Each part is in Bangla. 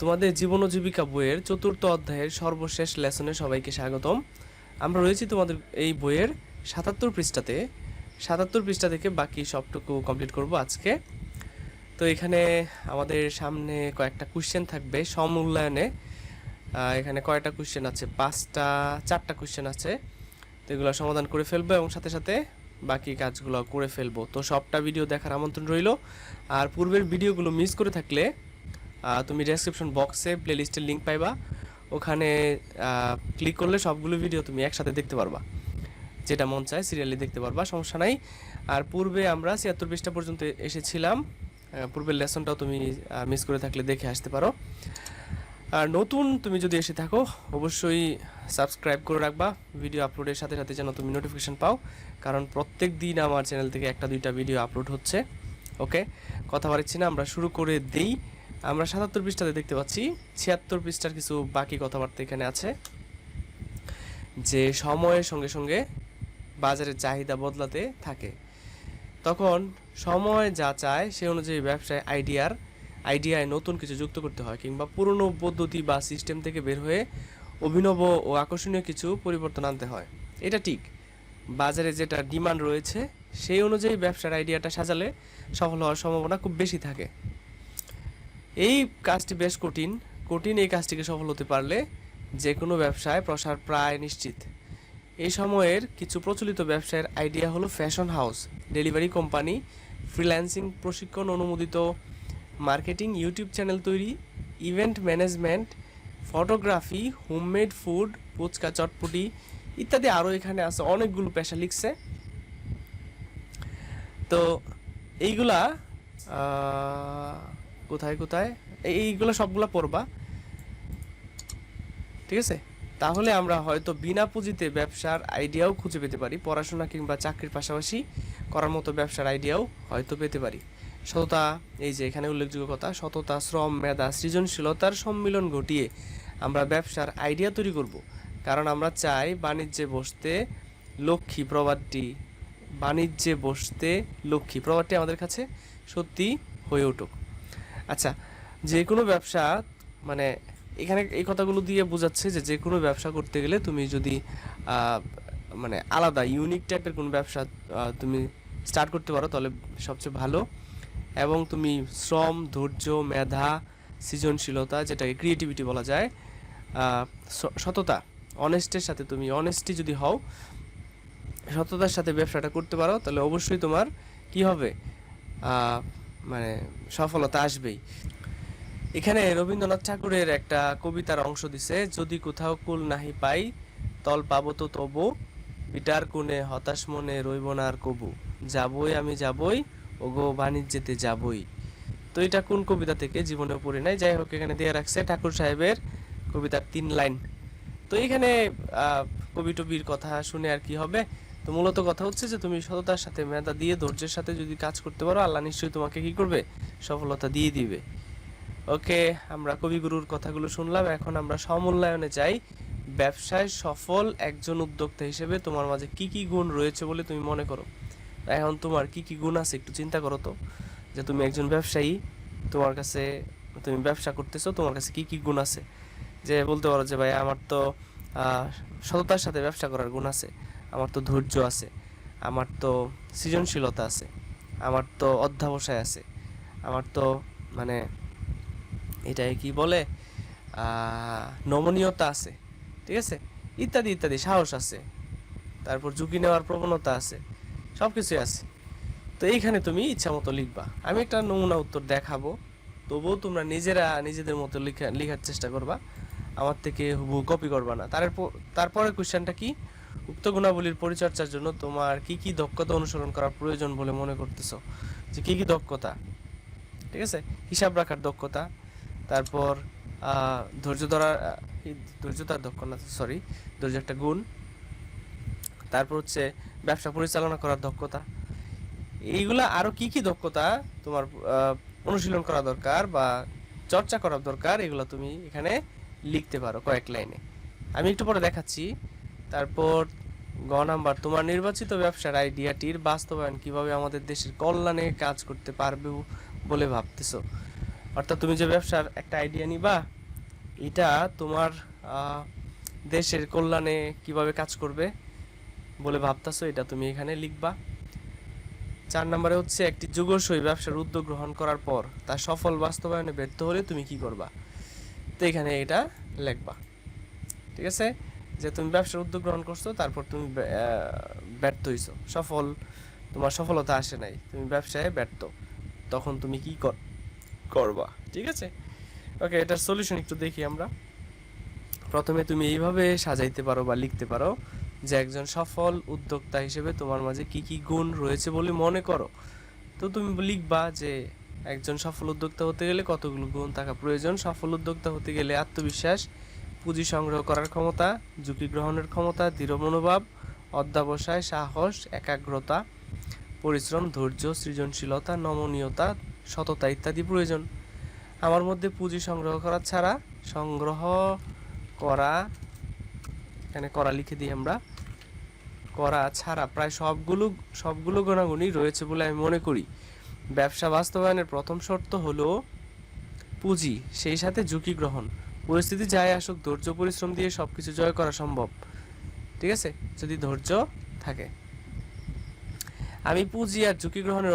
তোমাদের জীবন ও জীবিকা বইয়ের চতুর্থ অধ্যায়ের সর্বশেষ লেসনে সবাইকে স্বাগতম। আমরা রয়েছি তোমাদের এই বইয়ের সাতাত্তর পৃষ্ঠাতে। সাতাত্তর পৃষ্ঠা থেকে বাকি সবটুকু কমপ্লিট করব আজকে। তো এখানে আমাদের সামনে কয়েকটা কোশ্চেন থাকবে সমূল্যায়নে এখানে কয়টা কোশ্চেন আছে? পাঁচটা, চারটা কোশ্চেন আছে। তো এগুলো সমাধান করে ফেলব এবং সাথে সাথে বাকি কাজগুলো করে ফেলব। তো সবটা ভিডিও দেখার আমন্ত্রণ রইল। আর পূর্বের ভিডিওগুলো মিস করে থাকলে তুমি ডেসক্রিপশন বক্সে প্লেলিস্টের লিঙ্ক পাইবা। ওখানে ক্লিক করলে সবগুলো ভিডিও তুমি একসাথে দেখতে পারবা। যেটা মন চায় সিরিয়ালি দেখতে পারবা, সমস্যা নাই। আর পূর্বে আমরা ছিয়াত্তর পৃষ্ঠা পর্যন্ত এসেছিলাম। পূর্বের লেসনটাও তুমি মিস করে থাকলে দেখে আসতে পারো। আর নতুন তুমি যদি এসে থাকো, অবশ্যই সাবস্ক্রাইব করে রাখবা। ভিডিও আপলোডের সাথে সাথে যেন তুমি নোটিফিকেশান পাও। কারণ প্রত্যেক দিন আমার চ্যানেল থেকে একটা দুইটা ভিডিও আপলোড হচ্ছে। ওকে কথা বাড়াচ্ছি না, আমরা শুরু করে দেই। আমরা সাতাত্তর পৃষ্ঠাতে দেখতে পাচ্ছি। ছিয়াত্তর পৃষ্ঠার কিছু বাকি কথাবার্তা এখানে আছে। যে সময়ের সঙ্গে সঙ্গে বাজারের চাহিদা বদলাতে থাকে। তখন সময় যা চায় সে অনুযায়ী ব্যবসায় আইডিয়ার, আইডিয়ায় নতুন কিছু যুক্ত করতে হয় কিংবা পুরনো পদ্ধতি বা সিস্টেম থেকে বের হয়ে অভিনব ও আকর্ষণীয় কিছু পরিবর্তন আনতে হয়। এটা ঠিক। বাজারে যেটা ডিমান্ড রয়েছে, সেই অনুযায়ী ব্যবসার আইডিয়াটা সাজালে সফল হওয়ার সম্ভাবনা খুব বেশি থাকে। এই কাজটি বেশ কঠিন কঠিন এই কাজটিকে সফল হতে পারলে যে কোনো ব্যবসায় প্রসার প্রায় নিশ্চিত। এই সময়ের কিছু প্রচলিত ব্যবসায়ের আইডিয়া হলো fashion house, delivery company, freelancing প্রশিক্ষণ অনুমোদিত, মার্কেটিং ইউটিউব চ্যানেল তৈরি, event management, photography, homemade food, fuchka chotpoti ইত্যাদি আরও এখানে আছে, অনেকগুলো পেশা লিখছে। তো এইগুলা কোথায় কোথায়? এই- এইগুলো সবগুলো পড়বা। ঠিক আছে? তাহলে আমরা হয়তো বিনা পুঁজিতে ব্যবসার আইডিয়াও খুঁজে পেতে পারি। পড়াশোনা কিংবা চাকরির পাশাপাশি করার মতো ব্যবসার আইডিয়াও হয়তো পেতে পারি। সততা, এই যে এখানে উল্লেখযোগ্য কথা, সততা, শ্রম, মেধা, সৃজনশীলতার সম্মিলন ঘটিয়ে আমরা ব্যবসার আইডিয়া তৈরি করব। কারণ আমরা চাই বাণিজ্যে বসতে লক্ষ্মী প্রবাদটি, বাণিজ্যে বসতে লক্ষ্মী প্রবাদটি আমাদের কাছে সত্যি হয়ে উঠুক। আচ্ছা যে কোনো ব্যবসা মানে এখানে এই কথাগুলো দিয়ে বোঝাচ্ছে যে যে কোনো ব্যবসা করতে গেলে তুমি যদি মানে আলাদা ইউনিক টাইপের কোনো ব্যবসা তুমি স্টার্ট করতে পারো, তাহলে সবচেয়ে ভালো। এবং তুমি শ্রম, ধৈর্য, মেধা, সৃজনশীলতা যেটাকে ক্রিয়েটিভিটি বলা যায় সততা অনেস্টের সাথে তুমি অনেস্টি যদি হও, সততার সাথে ব্যবসাটা করতে পারো, তাহলে অবশ্যই তোমার কি হবে? মানে সফলতা আসবেই। এখানে রবীন্দ্রনাথ ঠাকুরের একটা কবিতার অংশ দিছে, যদি কোথাও কুল নাহি পাই, তল পাবো তো তবু, পিটার কোণে হতাশ মনে রইব না আর কবু। যাবই আমি যাবই, ওগো বাণিজ্যেতে যাবই। তো এটা কোন কবিতা থেকে? জীবনে পড়ে নাই। যাই হোক, এখানে দিয়ে রাখছে ঠাকুর সাহেবের কবিতার তিন লাইন। তো এখানে কবি টবির কথা শুনে আর কি হবে? তো মূলত কথা হচ্ছে যে তুমি সততার সাথে মেধা দিয়ে ধৈর্যের সাথে যদি কাজ করতে পারো, আল্লাহ নিশ্চয়ই তোমাকে কি করবে? সফলতা দিয়ে দিবে। ওকে, আমরা কবিগুরুর কথাগুলো শুনলাম। এখন আমরা সমূল্যায়নে যাই। ব্যবসায় সফল একজন উদ্যোক্তা হিসেবে তোমার মাঝে কি কি গুণ রয়েছে বলে তুমি মনে করো? এখন তোমার কি কি গুণ আছে একটু চিন্তা করো তো, যে তুমি একজন ব্যবসায়ী, তোমার কাছে তুমি ব্যবসা করতেছো, তোমার কাছে কি কি গুণ আছে? যে বলতে পারো যে ভাই, আমার তো সততার সাথে ব্যবসা করার গুণ আছে। আমার তো ধৈর্য আছে, আমার তো সৃজনশীলতা আছে, আমার তো অধ্যাবসায় আছে, আমার তো মানে এটাই কি বলে নমনীয়তা আছে, ঠিক আছে? ইত্যাদি ইত্যাদি, সাহস আছে, তারপর ঝুঁকি নেওয়ার প্রবণতা আছে সব কিছুই আছে। তো এইখানে তুমি ইচ্ছা মতো লিখবা। আমি একটা নমুনা উত্তর দেখাবো, তবুও তোমরা নিজেরা নিজেদের মতো লিখা, লেখার চেষ্টা করবা। আমার থেকে হুবহু কপি করবা না। তারপর তারপরে কোশ্চেনটা কি? উক্ত গুণাবলীর পরিচর্যার জন্য তোমার কি কি দক্ষতা অনুসরণ করা প্রয়োজন বলে মনে করতেছো? যে কি কি দক্ষতা? ঠিক আছে? হিসাব রাখার দক্ষতা, তারপর ধৈর্য ধরার ধৈর্য ধরার দক্ষ না সরি ধৈর্য একটা গুণ। তারপর হচ্ছে ব্যবসা পরিচালনা করার দক্ষতা। এইগুলা আরও কি কি দক্ষতা তোমার অনুশীলন করা দরকার বা চর্চা করা দরকার, এগুলো তুমি এখানে লিখতে পারো কয়েক লাইনে। আমি একটু পরে দেখাচ্ছি। তারপর গ নাম্বার, তোমার নির্বাচিত ব্যবসার আইডিয়াটির বাস্তবায়ন কীভাবে আমাদের দেশের কল্যাণে কাজ করতে পারবে বলে ভাবতেছো? অর্থাৎ তুমি যে ব্যবসার একটা আইডিয়া নিবা, এটা তোমার দেশের কল্যাণে কীভাবে কাজ করবে বলে ভাবতাছো, এটা তুমি এখানে লিখবা। চার নম্বরে হচ্ছে একটি যুগসই ব্যবসার উদ্যোগ গ্রহণ করার পর তা সফল বাস্তবায়নে ব্যর্থ হলে তুমি কি করবা? তো এখানে এটা লিখবা। ঠিক আছে? যে তুমি ব্যবসার উদ্যোগ গ্রহণ করছ, তারপর তুমি ব্যর্থ হইছো। সফল, তোমার সফলতা আসে নাই, তুমি ব্যবসায় ব্যর্থ। তখন তুমি কি কর- করবা? ঠিক আছে? ওকে, এটার সলিউশন একটু দেখি আমরা। প্রথমে তুমি এইভাবে সাজাইতে পারো বা লিখতে পারো যে একজন সফল উদ্যোক্তা হিসেবে তোমার মাঝে কি কি গুণ রয়েছে বলে মনে করো। তো তুমি লিখবা যে একজন সফল উদ্যোক্তা হতে গেলে কতগুলো গুণ থাকা প্রয়োজন? সফল উদ্যোক্তা হতে গেলে আত্মবিশ্বাস পুঁজি সংগ্রহ করার ক্ষমতা, ঝুঁকি গ্রহণের ক্ষমতা, দৃঢ় মনোভাব, অধ্যাবসায়, সাহস, একাগ্রতা, পরিশ্রম, ধৈর্য, সৃজনশীলতা, নমনীয়তা, সততা ইত্যাদি প্রয়োজন। আমার মধ্যে পুঁজি সংগ্রহ করা ছাড়া সংগ্রহ করা, এখানে করা লিখে দিই আমরা, করা ছাড়া প্রায় সবগুলো সবগুলো গুণাগুণই রয়েছে বলে আমি মনে করি। ব্যবসা বাস্তবায়নের প্রথম শর্ত হলো পুঁজি, সেই সাথে ঝুঁকি গ্রহণ। পরিস্থিতি যাই আসুক, ধৈর্য, পরিশ্রম দিয়ে সব কিছু জয় করা সম্ভব। ঠিক আছে? যদি ধৈর্য থাকে। আমি পুঁজি আর ঝুঁকি গ্রহণের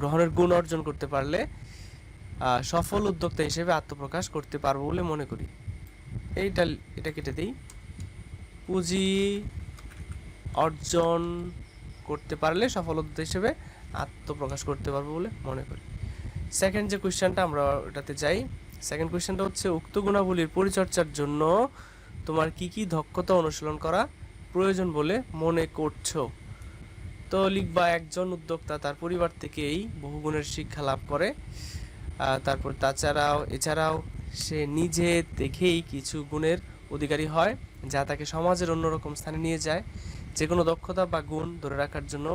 গ্রহণের গুণ অর্জন করতে পারলে সফল উদ্যোক্তা হিসেবে আত্মপ্রকাশ করতে পারব বলে মনে করি। এইটা, এটা কেটে দিই। পুঁজি অর্জন করতে পারলে সফল উদ্যোক্তা হিসেবে আত্মপ্রকাশ করতে পারব বলে মনে করি। সেকেন্ড যে কোয়েশ্চেনটা আমরা ওটাতে যাই সেকেন্ড কোয়েশ্চেনটা হচ্ছে, উক্ত গুণাবলীর পরিচর্যার জন্য তোমার কি কি দক্ষতা অনুশীলন করা প্রয়োজন বলে মনে করছ? তো লিখবা, একজন উদ্যোক্তা তার পরিবার থেকেই বহু গুণের শিক্ষা লাভ করে। তারপর তাছাড়াও, এছাড়াও সে নিজে দেখেই কিছু গুণের অধিকারী হয়, যা তাকে সমাজের অন্যরকম স্থানে নিয়ে যায়। যে কোনো দক্ষতা বা গুণ ধরে রাখার জন্য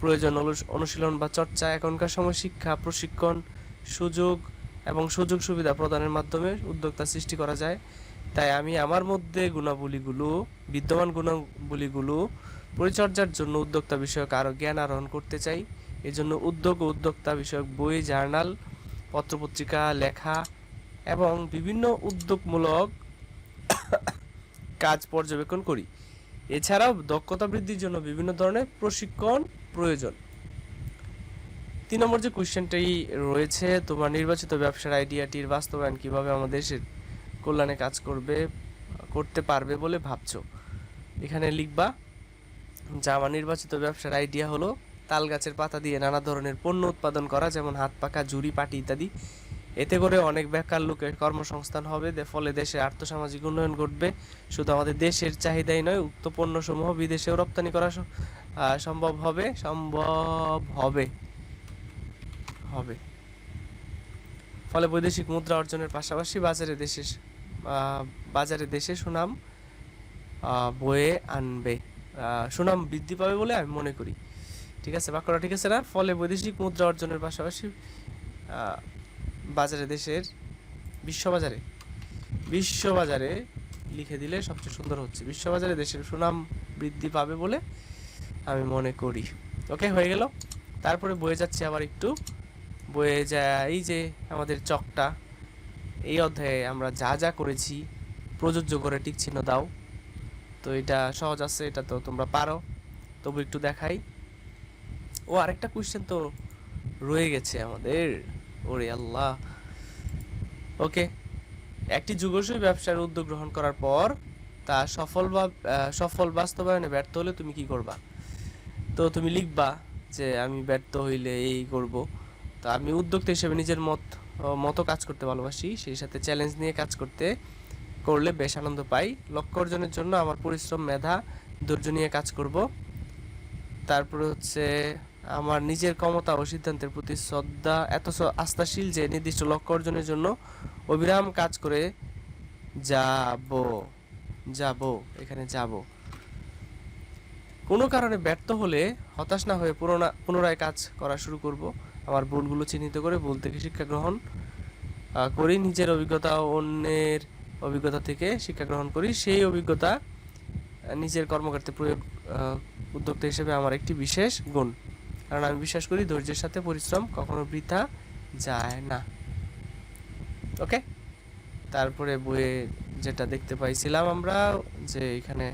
প্রয়োজন অনুশীলন বা চর্চা, এখনকার সময় শিক্ষা, প্রশিক্ষণ, সুযোগ এবং সুযোগ সুবিধা প্রদানের মাধ্যমে উদ্যোক্তা সৃষ্টি করা যায়। তাই আমি আমার মধ্যে গুণাবলীগুলো, বিদ্যমান গুণাবলীগুলো পরিচর্যার জন্য উদ্যোক্তা বিষয়ক আরও জ্ঞান আহরণ করতে চাই। এজন্য উদ্যোগ ও উদ্যোক্তা বিষয়ক বই, জার্নাল, পত্রপত্রিকা, লেখা এবং বিভিন্ন উদ্যোগমূলক কাজ পর্যবেক্ষণ করি। এছাড়াও দক্ষতা বৃদ্ধির জন্য বিভিন্ন ধরনের প্রশিক্ষণ প্রয়োজন। তিন নম্বর যে কোশ্চেনটাই রয়েছে, তোমার নির্বাচিত ব্যবসার আইডিয়াটির বাস্তবায়ন কীভাবে আমাদের দেশের কল্যাণে কাজ করবে, করতে পারবে বলে ভাবছ? এখানে লিখবা, যা আমার নির্বাচিত ব্যবসার আইডিয়া হলো, তাল গাছের পাতা দিয়ে নানা ধরনের পণ্য উৎপাদন করা, যেমন হাত পাকা ঝুড়ি, পাটি ইত্যাদি। এতে করে অনেক বেকার লোকের কর্মসংস্থান হবে ফলে দেশে আর্থসামাজিক উন্নয়ন ঘটবে। শুধু আমাদের দেশের চাহিদাই নয়, উক্ত পণ্যসমূহ বিদেশেও রপ্তানি করা সম্ভব হবে সম্ভব হবে। হবে। ফলে বৈদেশিক মুদ্রা অর্জনের পাশাপাশি বাজারে দেশে আহ, বাজারে দেশে সুনাম বয়ে আনবে। সুনাম বৃদ্ধি পাবে বলে আমি মনে করি। ঠিক আছে বাক্যটা ঠিক আছে না? ফলে বৈদেশিক মুদ্রা অর্জনের পাশাপাশি বাজারে দেশের বিশ্ববাজারে বিশ্ববাজারে লিখে দিলে সবচেয়ে সুন্দর হচ্ছে। বিশ্ববাজারে দেশের সুনাম বৃদ্ধি পাবে বলে আমি মনে করি। ওকে হয়ে গেল। তারপরে বয়ে যাচ্ছে আবার একটু। বয়ে যায়। এই যে আমাদের চকটা, এই অধ্যায়ে আমরা যা যা করেছি, প্রযোজ্য করে টিক দাও। তো এটা সহজ আছে, এটা তো তোমরা পারো। তবু একটু দেখাই। ও, আরেকটা কোশ্চেন তো রয়ে গেছে আমাদের। ওরে আল্লাহ। ওকে, একটি যুগসই ব্যবসার উদ্যোগ গ্রহণ করার পর তা সফল সফল বাস্তবায়নে ব্যর্থ হলে তুমি কি করবা? তো তুমি লিখবা যে আমি ব্যর্থ হইলে এই করব। তো আমি উদ্যোক্তা হিসেবে নিজের মত মতো কাজ করতে ভালোবাসি। সেই সাথে চ্যালেঞ্জ নিয়ে কাজ করতে, করলে বেশ আনন্দ পাই। লক্ষ্য অর্জনের জন্য আমার পরিশ্রম, মেধা, ধৈর্য নিয়ে কাজ করব। তারপরে হচ্ছে আমার নিজের ক্ষমতা ও সিদ্ধান্তের প্রতি শ্রদ্ধা, এত আস্থাশীল যে নির্দিষ্ট লক্ষ্য অর্জনের জন্য অবিরাম কাজ করে যাব যাব, এখানে যাব। কোনো কারণে ব্যর্থ হলে হতাশ না হয়ে পুনরা- পুনরায় কাজ করা শুরু করব। আমার ভুলগুলো চিহ্নিত করে ভুল থেকে শিক্ষা গ্রহণ করি, নিজের অভিজ্ঞতা অন্যের অভিজ্ঞতা থেকে শিক্ষা গ্রহণ করি। সেই অভিজ্ঞতা নিজের কর্মক্ষেত্রে প্রয়োগ উদ্যোক্তা হিসেবে আমার একটি বিশেষ গুণ। কারণ আমি বিশ্বাস করি ধৈর্যের সাথে পরিশ্রম কখনো বৃথা যায় না। ওকে? তারপরে বইয়ে যেটা দেখতে পাইছিলাম আমরা, যে এখানে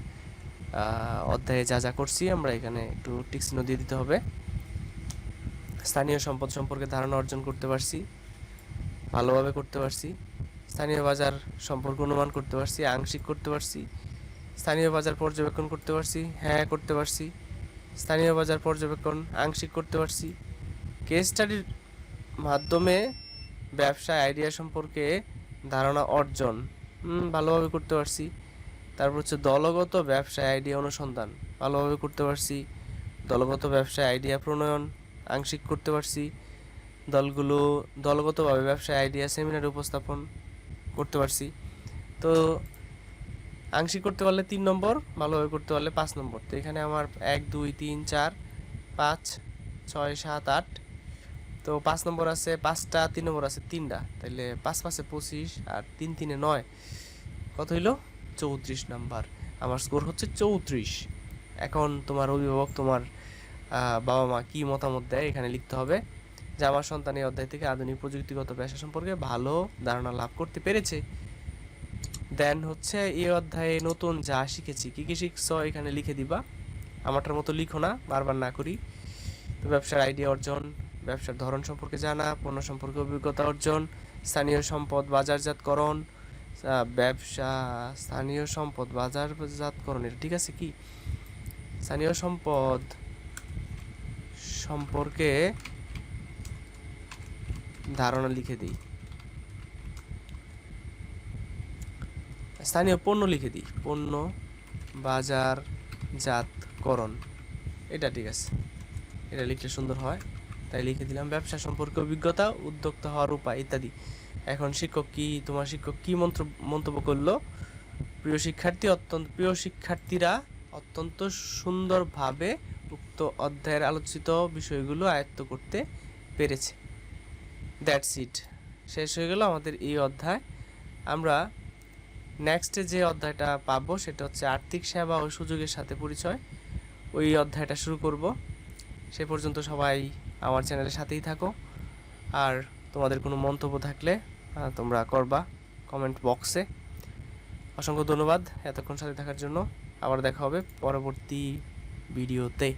অধ্যায়ে যা যা করছি আমরা এখানে একটু টিক চিহ্ন দিয়ে দিতে হবে। স্থানীয় সম্পদ সম্পর্কে ধারণা অর্জন করতে পারছি, ভালোভাবে করতে পারছি, স্থানীয় বাজার সম্পর্কে অনুমান করতে পারছি, আংশিক করতে পারছি, স্থানীয় বাজার পর্যবেক্ষণ করতে পারছি হ্যাঁ করতে পারছি, স্থানীয় বাজার পর্যবেক্ষণ আংশিক করতে পারছি। কেস স্টাডির মাধ্যমে ব্যবসায় আইডিয়া সম্পর্কে ধারণা অর্জন ভালোভাবে করতে পারছি। তারপর হচ্ছে দলগত ব্যবসায় আইডিয়া অনুসন্ধান, ভালোভাবে করতে পারছি। দলগত ব্যবসায় আইডিয়া প্রণয়ন আংশিক করতে পারছি। দলগুলো দলগতভাবে ব্যবসায় আইডিয়া, সেমিনারে উপস্থাপন করতে পারছি। তো আংশিক করতে পারলে তিন নম্বর, ভালোভাবে করতে পারলে পাঁচ নম্বর। তো এখানে আমার এক, দুই, তিন, চার, পাঁচ, ছয়, সাত, আট। তো পাঁচ নম্বর আছে, পাঁচটা, তিন নম্বর আছে, তিনটা। তাহলে পাঁচ পাঁচে পঁচিশ আর তিন তিনে নয়। কত হইল? চৌত্রিশ নাম্বার। আমার স্কোর হচ্ছে চৌত্রিশ। এখন তোমার অভিভাবক তোমার বাবা মা কি মতামত দেয় এখানে লিখতে হবে যে আমার সন্তান এই অধ্যায় থেকে আধুনিক প্রযুক্তিগত পেশা সম্পর্কে ভালো ধারণা লাভ করতে পেরেছে। দেন হচ্ছে এই অধ্যায়ে নতুন যা শিখেছি, কি কি শিখছ এখানে লিখে দিবা। আমারটার মতো লিখো না, বারবার না করি। তো ব্যবসার আইডিয়া অর্জন, ব্যবসার ধরন সম্পর্কে জানা, পণ্য সম্পর্কে অভিজ্ঞতা অর্জন, স্থানীয় সম্পদ বাজারজাতকরণ ব্যবসা, স্থানীয় সম্পদ বাজারজাতকরণ, এটা ঠিক আছে কি? স্থানীয় সম্পদ সম্পর্কে ধারণা লিখে দিই। স্থানীয় পণ্য লিখে দিই। পণ্য বাজারজাতকরণ এটা ঠিক আছে। এটা লিখলে সুন্দর হয়। তাই লিখে দিলাম ব্যবসা সম্পর্কে অভিজ্ঞতা, উদ্যোক্তা হওয়ার উপায় ইত্যাদি। এখন শিক্ষক কি, তোমার শিক্ষক কি মন্ত্র, মন্তব্য করল? প্রিয় শিক্ষার্থী, অত্যন্ত, প্রিয় শিক্ষার্থীরা অত্যন্ত সুন্দরভাবে উক্ত অধ্যায়ের আলোচিত বিষয়গুলো আয়ত্ত করতে পেরেছে। দ্যাটস ইট শেষ হয়ে গেল আমাদের এই অধ্যায়। আমরা নেক্সটে যে অধ্যায়টা পাবো সেটা হচ্ছে আর্থিক সেবা ও সুযোগের সাথে পরিচয়। ওই অধ্যায়টা শুরু করব। সে পর্যন্ত সবাই আমার চ্যানেলের সাথেই থাকো। আর তোমাদের কোনো মন্তব্য থাকলে তোমরা করবা কমেন্ট বক্সে অসংখ্য ধন্যবাদ এতক্ষণ সাথে থাকার জন্য। আবার দেখা হবে পরবর্তী videotape